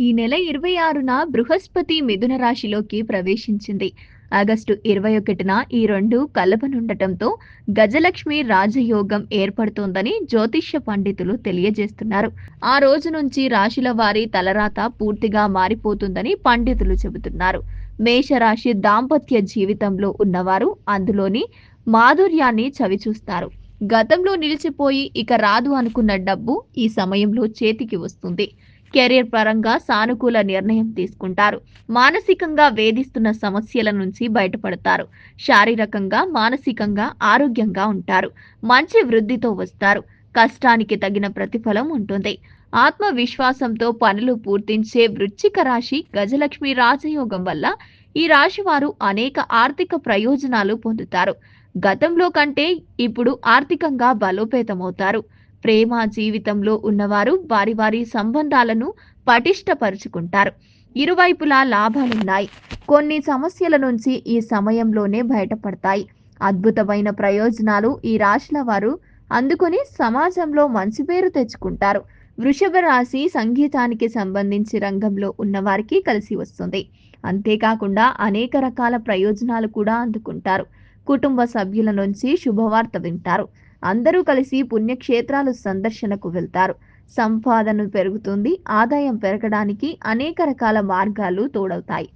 ఈ నెల ఇరవై ఆరున బృహస్పతి మిథున రాశిలోకి ప్రవేశించింది. ఆగస్టు ఇరవై ఒకటిన ఈ రెండు కలపనుండటంతో గజలక్ష్మి రాజయోగం ఏర్పడుతోందని జ్యోతిష్య పండితులు తెలియజేస్తున్నారు. ఆ రోజు నుంచి రాశుల వారి తలరాత పూర్తిగా మారిపోతుందని పండితులు చెబుతున్నారు. మేషరాశి దాంపత్య జీవితంలో ఉన్నవారు అందులోని మాధుర్యాన్ని చవిచూస్తారు. గతంలో నిలిచిపోయి ఇక రాదు అనుకున్న డబ్బు ఈ సమయంలో చేతికి వస్తుంది. కెరీర్ పరంగా సానుకూల నిర్ణయం తీసుకుంటారు. మానసికంగా వేధిస్తున్న సమస్యల నుంచి బయటపడతారు. శారీరకంగా మానసికంగా ఆరోగ్యంగా ఉంటారు. మంచి వృద్ధితో వస్తారు. కష్టానికి తగిన ప్రతిఫలం ఉంటుంది. ఆత్మవిశ్వాసంతో పనులు పూర్తించే వృచ్చిక రాశి గజలక్ష్మి రాజయోగం వల్ల ఈ రాశి వారు అనేక ఆర్థిక ప్రయోజనాలు పొందుతారు. గతంలో కంటే ఇప్పుడు ఆర్థికంగా బలోపేతమవుతారు. ప్రేమ జీవితంలో ఉన్నవారు వారి వారి సంబంధాలను పటిష్టపరుచుకుంటారు. ఇరువైపులా లాభాలున్నాయి. కొన్ని సమస్యల నుంచి ఈ సమయంలోనే బయటపడతాయి. అద్భుతమైన ప్రయోజనాలు ఈ రాశుల వారు అందుకొని సమాజంలో మంచి పేరు తెచ్చుకుంటారు. వృషభ రాశి సంగీతానికి సంబంధించి రంగంలో ఉన్నవారికి కలిసి వస్తుంది. అంతేకాకుండా అనేక రకాల ప్రయోజనాలు కూడా అందుకుంటారు. కుటుంబ సభ్యుల నుంచి శుభవార్త వింటారు. అందరూ కలిసి పుణ్యక్షేత్రాలు సందర్శనకు వెళ్తారు. సంపాదన పెరుగుతుంది. ఆదాయం పెరగడానికి అనేక రకాల మార్గాలు తోడవుతాయి.